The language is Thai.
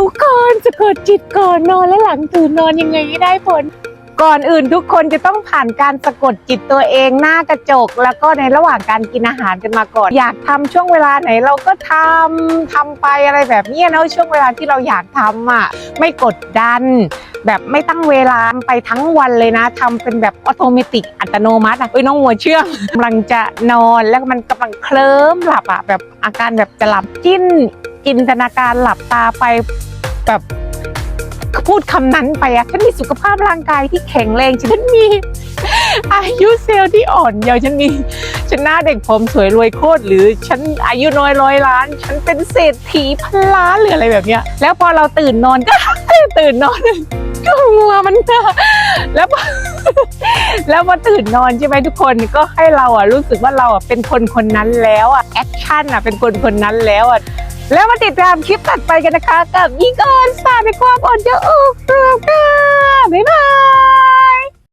ทุกคนสะกดจิตก่อนนอนและหลังตื่นนอนยังไงให้ได้ผล ก่อนอื่นทุกคนจะต้องผ่านการสะกดจิตตัวเองหน้ากระจก แล้วก็ในระหว่างการกินอาหารกันมาก่อน อยากทำช่วงเวลาไหนเราก็ทำทำไปอะไรแบบนี้เนะช่วงเวลาที่เราอยากทำอะไม่กดดัน แบบไม่ตั้งเวลาไปทั้งวันเลยนะทำเป็นแบบออโตเมติกอัตโนมัติอะเอ้ยน้องหัวเชื่องกำลังจะนอนแล้วมันกำลังเคลิ้มหลับอะแบบอาการแบบจะหลับจิ้นจินตนาการหลับตาไป แบบพูดคำนั้นไปอะฉันมีสุขภาพร่างกายที่แข็งแรง ฉันมีอายุเซลล์ที่อ่อนเยาว์ฉันมีฉันหน้าเด็กผมสวยรวยโคตรหรือฉันอายุน้อยร้อยล้าน ฉันเป็นเศรษฐีพันล้านหรืออะไรแบบเนี้ย แล้วพอเราตื่นนอนก็ตื่นนอนก็งัวมันก็แล้วพอแล้วพอตื่นนอนใช่ไหมทุกคนก็ให้เราอะรู้สึกว่าเราอะเป็นคนคนนั้นแล้วอะแอคชั่นอะเป็นคนคนนั้นแล้วอะ แล้วมาติดตามคลิปตัดไปกันนะคะ กับยิงกอนสาในความอ่อนเยอะ